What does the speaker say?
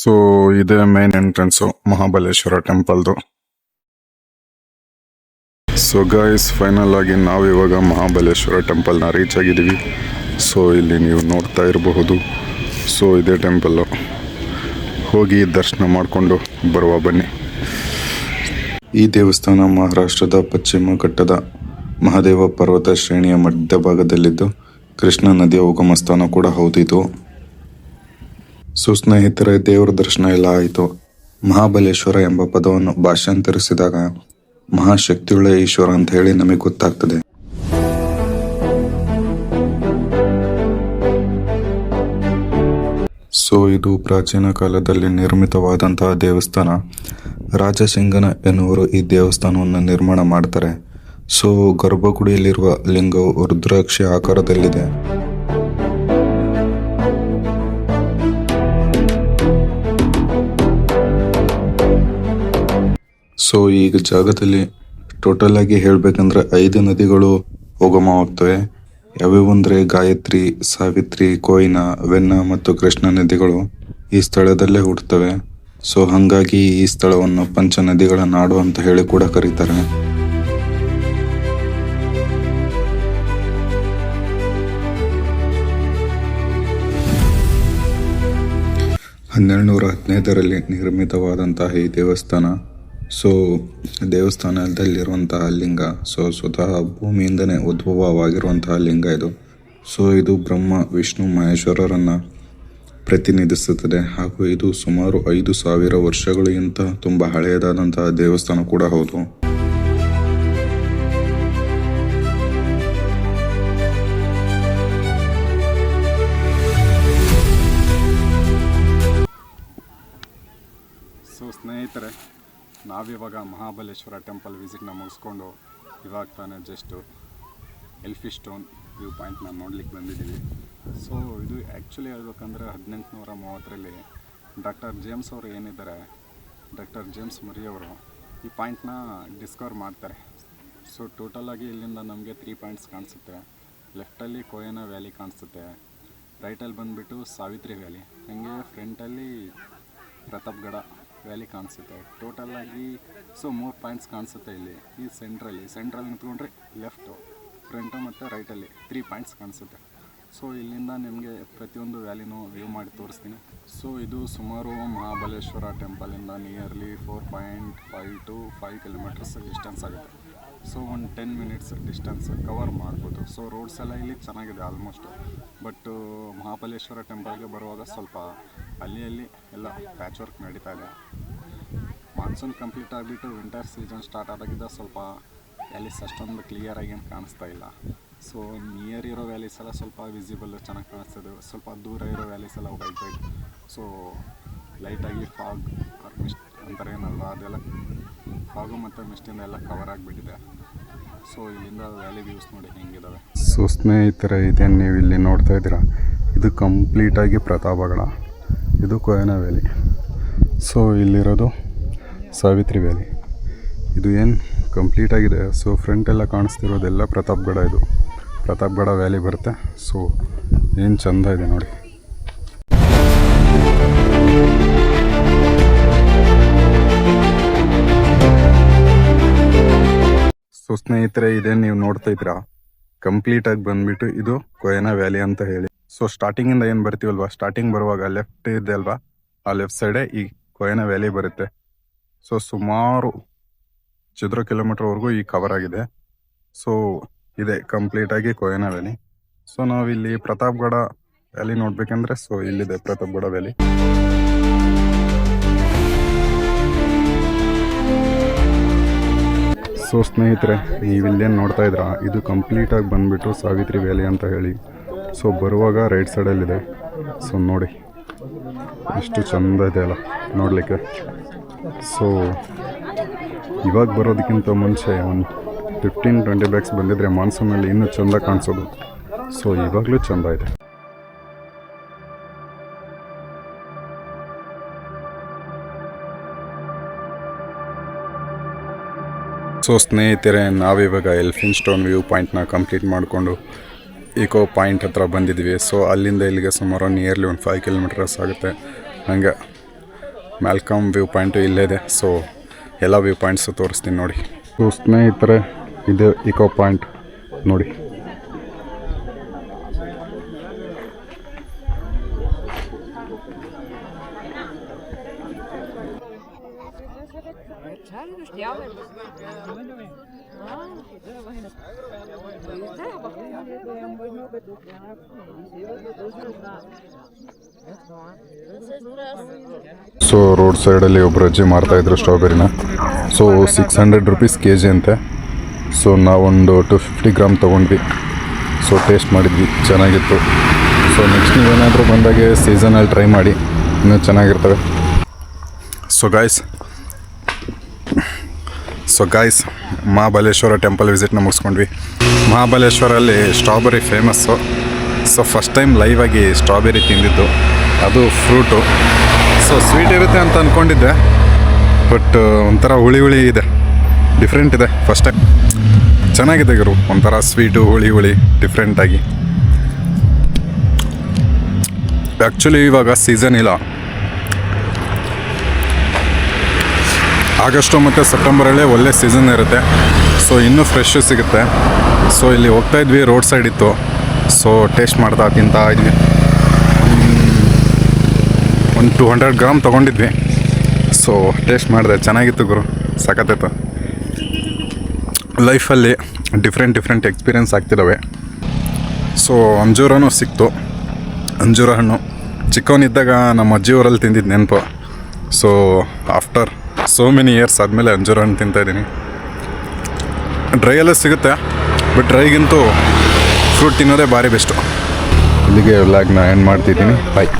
So ಇದೇ main entrance Mahabaleshwar ಟೆಂಪಲ್ದು so guys final ಆಗಿ ನಾವು ಇವಾಗ ಮಹಾಬಲೇಶ್ವರ ಟೆಂಪಲ್ನ ರೀಚ್ ಆಗಿದ್ದೀವಿ. ಸೊ ಇಲ್ಲಿ ನೀವು ನೋಡ್ತಾ ಇರಬಹುದು. ಸೊ ಇದೇ ಟೆಂಪಲ್ಲು ಹೋಗಿ ದರ್ಶನ ಮಾಡಿಕೊಂಡು ಬರುವ ಬನ್ನಿ. ಈ ದೇವಸ್ಥಾನ ಮಹಾರಾಷ್ಟ್ರದ ಪಶ್ಚಿಮ ಘಟ್ಟದ ಮಹಾದೇವ ಪರ್ವತ ಶ್ರೇಣಿಯ ಮಧ್ಯಭಾಗದಲ್ಲಿದ್ದು, ಕೃಷ್ಣ ನದಿಯ ಉಗಮ ಸ್ಥಾನ ಕೂಡ ಹೌದಿದು. ಸೊ ಸ್ನೇಹಿತರೆ ದೇವರ ದರ್ಶನ ಎಲ್ಲ ಆಯಿತು. ಮಹಾಬಲೇಶ್ವರ ಎಂಬ ಪದವನ್ನು ಭಾಷಾಂತರಿಸಿದಾಗ ಮಹಾಶಕ್ತಿಯುಳ್ಳ ಈಶ್ವರ ಅಂತ ಹೇಳಿ ನಮಗೆ ಗೊತ್ತಾಗ್ತದೆ. ಸೊ, ಇದು ಪ್ರಾಚೀನ ಕಾಲದಲ್ಲಿ ನಿರ್ಮಿತವಾದಂತಹ ದೇವಸ್ಥಾನ. ರಾಜಸಿಂಗನ ಎನ್ನುವರು ಈ ದೇವಸ್ಥಾನವನ್ನು ನಿರ್ಮಾಣ ಮಾಡ್ತಾರೆ. ಸೊ, ಗರ್ಭಗುಡಿಯಲ್ಲಿರುವ ಲಿಂಗವು ರುದ್ರಾಕ್ಷಿ ಆಕಾರದಲ್ಲಿದೆ. ಸೊ ಈಗ ಜಾಗದಲ್ಲಿ ಟೋಟಲ್ ಆಗಿ ಹೇಳ್ಬೇಕಂದ್ರೆ ಐದು ನದಿಗಳು ಉಗಮವಾಗ್ತವೆ. ಯಾವ್ಯಾವು ಅಂದ್ರೆ ಗಾಯತ್ರಿ, ಸಾವಿತ್ರಿ, ಕೋಯ್ನಾ, ವೆನ್ನ ಮತ್ತು ಕೃಷ್ಣ ನದಿಗಳು ಈ ಸ್ಥಳದಲ್ಲೇ ಹುಟ್ಟುತ್ತವೆ ಸೊ ಹಂಗಾಗಿ ಈ ಸ್ಥಳವನ್ನು ಪಂಚ ನದಿಗಳ ನಾಡು ಅಂತ ಹೇಳಿ ಕೂಡ ಕರೀತಾರೆ. ಹನ್ನೆರಡು ನೂರ ಹದಿನೈದರಲ್ಲಿ ನಿರ್ಮಿತವಾದಂತಹ ಈ ದೇವಸ್ಥಾನ ಸೊ, ದೇವಸ್ಥಾನದಲ್ಲಿರುವಂತಹ ಲಿಂಗ, ಸೊ ಸ್ವತಃ ಭೂಮಿಯಿಂದನೇ ಉದ್ಭವವಾಗಿರುವಂತಹ ಲಿಂಗ ಇದು. ಸೊ ಇದು ಬ್ರಹ್ಮ, ವಿಷ್ಣು, ಮಹೇಶ್ವರರನ್ನು ಪ್ರತಿನಿಧಿಸುತ್ತದೆ. ಹಾಗೂ ಇದು ಸುಮಾರು ಐದು ಸಾವಿರ ವರ್ಷಗಳಿಗಿಂತ ತುಂಬ ಹಳೆಯದಾದಂತಹ ದೇವಸ್ಥಾನ ಕೂಡ ಹೌದು. ಸೊ ಸ್ನೇಹಿತರೆ ನಾವಿವಾಗ ಮಹಾಬಲೇಶ್ವರ ಟೆಂಪಲ್ ವಿಸಿಟ್ನ ಮುಗಿಸ್ಕೊಂಡು ಇವಾಗ ತಾನೇ ಜಸ್ಟು ಎಲ್ಫಿ ಸ್ಟೋನ್ ವ್ಯೂ ಪಾಯಿಂಟ್ನ ನೋಡ್ಲಿಕ್ಕೆ ಬಂದಿದ್ದೀವಿ. ಸೊ ಇದು ಆ್ಯಕ್ಚುಲಿ ಹೇಳ್ಬೇಕಂದ್ರೆ ಹದಿನೆಂಟುನೂರ ಮೂವತ್ತರಲ್ಲಿ ಡಾಕ್ಟರ್ ಜೇಮ್ಸ್ ಅವರು ಏನಿದ್ದಾರೆ ಡಾಕ್ಟರ್ ಜೇಮ್ಸ್ ಮರಿಯವರು ಈ ಪಾಯಿಂಟ್ನ ಡಿಸ್ಕವರ್ ಮಾಡ್ತಾರೆ. ಸೊ ಟೋಟಲಾಗಿ ಇಲ್ಲಿಂದ ನಮಗೆ ತ್ರೀ ಪಾಯಿಂಟ್ಸ್ ಕಾಣಿಸುತ್ತೆ. ಲೆಫ್ಟಲ್ಲಿ ಕೊಯನ ವ್ಯಾಲಿ ಕಾಣಿಸುತ್ತೆ. ರೈಟಲ್ಲಿ ಬಂದುಬಿಟ್ಟು ಸಾವಿತ್ರಿ ವ್ಯಾಲಿ ಹಾಗೆ ಫ್ರಂಟಲ್ಲಿ ಪ್ರತಾಪ್ಗಢ ವ್ಯಾಲಿ ಕಾಣಿಸುತ್ತೆ. ಟೋಟಲ್ ಆಗಿ ಸೊ ಮೂರು ಪಾಯಿಂಟ್ಸ್ ಕಾಣಿಸುತ್ತೆ ಇಲ್ಲಿ. ಈ ಸೆಂಟ್ರಲ್ಲಿ ಸೆಂಟ್ರಲ್ಲಿ ನಿಂತ್ಕೊಂಡ್ರೆ ಲೆಫ್ಟು ಫ್ರಂಟು ಮತ್ತು ರೈಟಲ್ಲಿ ತ್ರೀ ಪಾಯಿಂಟ್ಸ್ ಕಾಣಿಸುತ್ತೆ. ಸೊ ಇಲ್ಲಿಂದ ನಿಮಗೆ ಪ್ರತಿಯೊಂದು ವ್ಯಾಲಿನೂ ವ್ಯೂ ಮಾಡಿ ತೋರಿಸ್ತೀನಿ. ಸೊ ಇದು ಸುಮಾರು Mahabaleshwar ಟೆಂಪಲಿಂದ nearly four point five to five kilometers distance ಆಗುತ್ತೆ. ಸೊ ಒಂದು ಟೆನ್ ಮಿನಿಟ್ಸ್ ಡಿಸ್ಟೆನ್ಸ್ ಕವರ್ ಮಾಡ್ಬೋದು. ಸೊ ರೋಡ್ಸ್ ಎಲ್ಲ ಇಲ್ಲಿ ಚೆನ್ನಾಗಿದೆ ಆಲ್ಮೋಸ್ಟ್ ಬಟ್ ಮಹಾಬಲೇಶ್ವರ ಟೆಂಪಲ್ಗೆ ಬರುವಾಗ ಸ್ವಲ್ಪ ಅಲ್ಲಿ ಅಲ್ಲಿ ಎಲ್ಲ ಪ್ಯಾಚ್ ವರ್ಕ್ ನಡೀತಾ ಇದೆ. ಮಾನ್ಸೂನ್ ಕಂಪ್ಲೀಟ್ ಆಗಿಬಿಟ್ಟು ವಿಂಟರ್ ಸೀಸನ್ ಸ್ಟಾರ್ಟ್ ಆದಾಗಿದ್ದ ಸ್ವಲ್ಪ ವ್ಯಾಲೀಸ್ ಅಷ್ಟೊಂದು ಕ್ಲಿಯರಾಗಿ ಏನು ಕಾಣಿಸ್ತಾ ಇಲ್ಲ. ಸೊ ನಿಯರ್ ಇರೋ ವ್ಯಾಲೀಸ್ ಎಲ್ಲ ಸ್ವಲ್ಪ ವಿಸಿಬಲ್ ಚೆನ್ನಾಗಿ ಕಾಣಿಸ್ತದೆ. ಸ್ವಲ್ಪ ದೂರ ಇರೋ ವ್ಯಾಲೀಸ್ ಎಲ್ಲ ವೈಟ್ ವೈಟ್ ಸೊ ಲೈಟಾಗಿ ಫಾಗ್ ಆರ್ ಮಿಸ್ಟ್ ಅಂತಾರೆ ಏನಲ್ವ, ಅದೆಲ್ಲ ಫಾಗು ಮತ್ತು ಮಿಸ್ಟಿಂದ ಎಲ್ಲ ಕವರ್ ಆಗಿಬಿಟ್ಟಿದೆ. ಸೊ ಇಲ್ಲಿಂದ ವ್ಯಾಲಿ ವ್ಯೂಸ್ ನೋಡಿ ಹೆಂಗಿದ್ದಾವೆ ಸೊ ಸ್ನೇಹಿತರೆ, ಇದೇನು ನೀವು ಇಲ್ಲಿ ನೋಡ್ತಾ ಇದ್ದೀರಾ? ಇದು ಕಂಪ್ಲೀಟಾಗಿ ಪ್ರತಾಪಗಡ. ಇದು ಕೊಯನಾ ವ್ಯಾಲಿ. ಸೊ ಇಲ್ಲಿರೋದು ಸಾವಿತ್ರಿ ವ್ಯಾಲಿ. ಇದು ಏನು ಕಂಪ್ಲೀಟ್ ಆಗಿದೆ? ಸೊ ಫ್ರಂಟೆಲ್ಲ ಕಾಣಿಸ್ತಿರೋದೆಲ್ಲ ಪ್ರತಾಪ್ಗಡ ಇದು. ಪ್ರತಾಪ್ಗಡ ವ್ಯಾಲಿ ಬರುತ್ತೆ. ಸೊ ಏನು ಚಂದ ಇದೆ ನೋಡಿ. ಸೊ ಸ್ನೇಹಿತರೆ, ಇದೇನು ನೀವು ನೋಡ್ತಾ ಇದ್ದೀರಾ? ಕಂಪ್ಲೀಟ್ ಆಗಿ ಬಂದ್ಬಿಟ್ಟು ಇದು ಕೊಯನಾ ವ್ಯಾಲಿ ಅಂತ ಹೇಳಿ. ಸೊ ಸ್ಟಾರ್ಟಿಂಗ್ ಇಂದ ಏನ್ ಬರ್ತೀವಲ್ವಾ? ಸ್ಟಾರ್ಟಿಂಗ್ ಬರುವಾಗ ಲೆಫ್ಟ್ ಇದೆ ಅಲ್ವಾ? ಆ ಲೆಫ್ಟ್ ಸೈಡೇ ಈ ಕೊಯನ ವ್ಯಾಲಿ ಬರುತ್ತೆ. ಸೊ ಸುಮಾರು ಚದುರ ಕಿಲೋಮೀಟರ್ ವರೆಗೂ ಈ ಕವರ್ ಆಗಿದೆ. ಸೊ ಇದೆ ಕಂಪ್ಲೀಟ್ ಆಗಿ ಕೊಯನ ವ್ಯಾಲಿ ಸೊ ನಾವಿಲ್ಲಿ ಪ್ರತಾಪ್ಗಢ ವ್ಯಾಲಿ ನೋಡ್ಬೇಕಂದ್ರೆ ಸೊ ಇಲ್ಲಿದೆ ಪ್ರತಾಪ್ಗಢ ವ್ಯಾಲಿ ಸೊ ಸ್ನೇಹಿತರೆ ನೀವು ಇಲ್ಲೇನು ನೋಡ್ತಾ ಇದ್ರ? ಇದು ಕಂಪ್ಲೀಟಾಗಿ ಬಂದುಬಿಟ್ಟು ಸಾವಿತ್ರಿ ವ್ಯಾಲಿ ಅಂತ ಹೇಳಿ. ಸೊ ಬರುವಾಗ ರೈಟ್ ಸೈಡಲ್ಲಿದೆ ಸೊ ನೋಡಿ. ಎಷ್ಟು ಚಂದ ಇದೆ ಅಲ್ಲ. ನೋಡಲಿಕ್ಕೆ. ಸೊ ಇವಾಗ ಬರೋದಕ್ಕಿಂತ ಮುಂಚೆ ಒಂದು ಫಿಫ್ಟೀನ್ ಟ್ವೆಂಟಿ ಬ್ಯಾಗ್ಸ್ ಬಂದಿದ್ರೆ ಮಾನ್ಸೂನಲ್ಲಿ ಇನ್ನೂ ಚಂದ ಕಾಣಿಸೋದು. ಸೊ ಇವಾಗಲೂ ಚಂದ ಇದೆ. ಸೊ ಸ್ನೇಹಿತರೆ, ನಾವಿವಾಗ ಎಲ್ಫಿನ್ ಸ್ಟೋನ್ ವ್ಯೂ ಪಾಯಿಂಟ್ನ ಕಂಪ್ಲೀಟ್ ಮಾಡಿಕೊಂಡು ಇಕೋ ಪಾಯಿಂಟ್ ಹತ್ರ ಬಂದಿದ್ವಿ. ಸೊ ಅಲ್ಲಿಂದ ಇಲ್ಲಿಗೆ ಸುಮಾರು ನಿಯರ್ಲಿ ಒಂದು ಫೈವ್ ಕಿಲೋಮೀಟರ್ಸ್ ಆಗುತ್ತೆ. ಹಂಗೆ ಮ್ಯಾಲ್ಕಮ್ ವ್ಯೂ ಪಾಯಿಂಟು ಇಲ್ಲೇ ಇದೆ. ಸೊ ಎಲ್ಲ ವ್ಯೂ ಪಾಯಿಂಟ್ಸು ತೋರಿಸ್ತೀನಿ ನೋಡಿ. ಸೊ ಸ್ನೇಹಿತರೆ, ಇದು ಇಕೋ ಪಾಯಿಂಟ್ ನೋಡಿ. ಸೊ ರೋಡ್ ಸೈಡಲ್ಲಿ ಒಬ್ರು ಅಜ್ಜಿ ಮಾರ್ತಾ ಇದ್ರು ಸ್ಟ್ರಾಬೆರಿನ so six hundred rupees K G ಅಂತೆ. ಸೊ ನಾವೊಂದು ಟು ಫಿಫ್ಟಿ ಗ್ರಾಮ್ ತೊಗೊಂಡ್ವಿ. ಸೊ ಟೇಸ್ಟ್ ಮಾಡಿದ್ವಿ. ಚೆನ್ನಾಗಿತ್ತು. ಸೊ ನೆಕ್ಸ್ಟ್ ನೀವೇನಾದರೂ ಬಂದಾಗೆ ಸೀಸನಲ್ಲಿ ಟ್ರೈ ಮಾಡಿ. ಇನ್ನೂ ಚೆನ್ನಾಗಿರ್ತವೆ. So guys so guys Mahabaleshwar temple ವಿಸಿಟ್ನ ಮುಗಿಸ್ಕೊಂಡ್ವಿ. ಮಹಾಬಲೇಶ್ವರಲ್ಲಿ strawberry famous so first time ಲೈವಾಗಿ strawberry ತಿಂದಿದ್ದು. ಅದು ಫ್ರೂಟು ಸೊ ಸ್ವೀಟ್ ಇರುತ್ತೆ ಅಂತ ಅಂದ್ಕೊಂಡಿದ್ದೆ ಬಟ್ ಒಂಥರ ಹುಳಿ ಹುಳಿ ಇದೆ. ಡಿಫ್ರೆಂಟ್ ಇದೆ ಫಸ್ಟ್ ಟೈಮ್ ಚೆನ್ನಾಗಿದೆ ಗುರು, ಒಂಥರ ಸ್ವೀಟು ಹುಳಿ ಹುಳಿ ಡಿಫ್ರೆಂಟಾಗಿ ಆ್ಯಕ್ಚುಲಿ ಇವಾಗ ಸೀಸನ್ ಇಲ್ಲ. ಆಗಸ್ಟು ಮತ್ತು ಸೆಪ್ಟೆಂಬರಲ್ಲೇ ಒಳ್ಳೆ ಸೀಸನ್ ಇರುತ್ತೆ. ಸೊ ಇನ್ನೂ ಫ್ರೆಶ್ ಸಿಗುತ್ತೆ. ಸೊ ಇಲ್ಲಿ ಹೋಗ್ತಾ ಇದ್ವಿ ರೋಡ್ ಸೈಡ್ ಇತ್ತು. ಸೊ ಟೇಸ್ಟ್ ಮಾಡ್ತಾ, ತಿಂತಾ ಇದ್ವಿ. ಒಂದು ಟೂ ಹಂಡ್ರೆಡ್ ಗ್ರಾಮ್ ತೊಗೊಂಡಿದ್ವಿ. ಸೊ ಟೇಸ್ಟ್ ಮಾಡಿದೆ. ಚೆನ್ನಾಗಿತ್ತು ಗುರು. ಸಖತ್ತಿತ್ತು ಲೈಫಲ್ಲಿ ಡಿಫ್ರೆಂಟ್ ಡಿಫ್ರೆಂಟ್ ಎಕ್ಸ್ಪೀರಿಯನ್ಸ್ ಆಗ್ತಿದ್ದಾವೆ ಸೊ ಅಂಜೂರನೂ ಸಿಕ್ತು. ಅಂಜೂರ ಹಣ್ಣು. ಚಿಕ್ಕವನಿದ್ದಾಗ ನಮ್ಮ ಅಜ್ಜಿ ಊರಲ್ಲಿ ತಿಂದಿದ್ದು ನೆನಪು. So after so many years ಆದಮೇಲೆ ಅಂಜೂರ ಹಣ್ಣು ತಿಂತಾಯಿದ್ದೀನಿ ಡ್ರೈಯಲ್ಲೇ ಸಿಗುತ್ತೆ ಬಟ್ ಡ್ರೈಗಿಂತೂ ಫ್ರೂಟ್ ತಿನ್ನೋದೇ ಭಾರಿ ಬೆಸ್ಟು ಇಲ್ಲಿಗೆ ವ್ಲಾಗ್ನ ಏನು ಮಾಡ್ತಿದ್ದೀನಿ. ಬಾಯ್